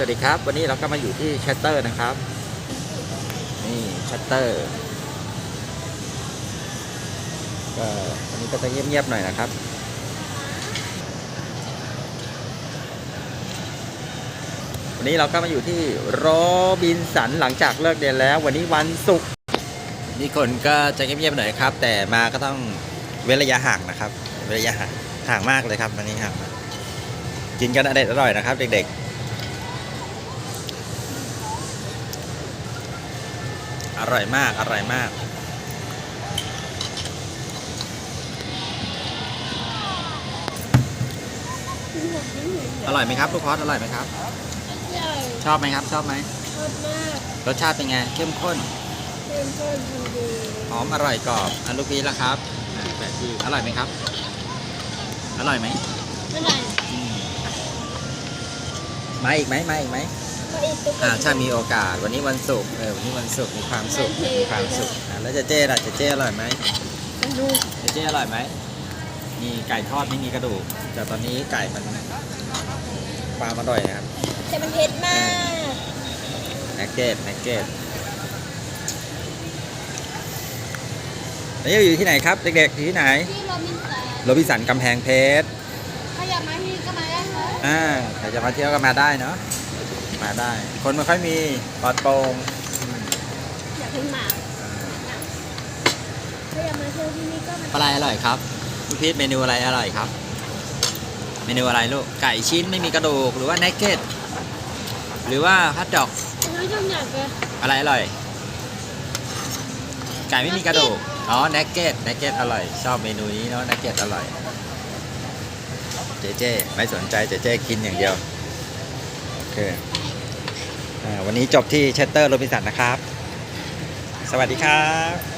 สวัสดีครับ วันนี้เราก็มาอยู่ที่ชัตเตอร์นะครับ นี่ชัตเตอร์ก็วันนี้ก็จะเงียบๆหน่อยนะครับ วันนี้เราก็มาอยู่ที่โรบินสันหลังจากเลิกเรียนแล้ว วันนี้วันศุกร์นี่คนก็จะเงียบๆหน่อยครับ แต่มาก็ต้องเว้นระยะห่างนะครับเว้นระยะห่างห่างมากเลยครับวันนี้ห่างกินกันอเด็ดอร่อยนะครับ เด็กๆ อร่อยมาก อร่อยมาก อร่อยไหมครับลูกคอสอร่อยไหมครับ ใหญ่ชอบไหมครับ ชอบไหม ชอบมากรสชาติเป็นไง เข้มข้น เป็นคนดีหอมอร่อยกรอบอันลูกพีชละครับอ่าแปดที่อร่อยไหมครับ อร่อยไหมไม่ได้อืมมาอีกไหมมาอีกไหมมา อีกตุ๊กอ่าถ้ามีโอกาสวันนี้วันศุกร์เออวันนี้วันศุกร์มีความสุขมีความสุขอ่าแล้วเจเจ๊ล่ะเจเจ๊อร่อยไหมดูเจเจ๊อร่อยไหมมีไก่ทอดไม่มีกระดูก แต่ตอนนี้ไก่มันความอร่อยนะครับแต่มันเผ็ดมากนักเก็ตนักเก็ตแล้วอยู่ที่ไหนครับ เด็กๆอยู่ที่ไหนที่โรบินสันโรบินสันกำแพงเพชรถ้าอยากมาที่นี่ก็มาได้เลยอ่าใครจะมาเที่ยวก็มาได้เนาะ มาได้ คนไม่ค่อยมีปลอดโปร่งอืมอยากเพิ่งมาถ้าอยากมาเที่ยวที่นี่ก็มาอะไรอร่อยครับคุณพีทเมนูอะไรอร่อยครับ เมนูอะไรลูก ไก่ชิ้นไม่มีกระดูก หรือว่าเนกเก็ต หรือว่าฮัทดอกน้องชอบอยากเลยอะไรอร่อย ไก่ไม่มีกระดูก อ๋อเนกเก็ตเนกเก็ตอร่อย ชอบเมนูนี้เนาะเนกเก็ตอร่อย เจเจไม่สนใจเจเจกินอย่างเดียวโอ เควันนี้จบที่เชสเตอร์โรบินสันนะครับ สวัสดีครับ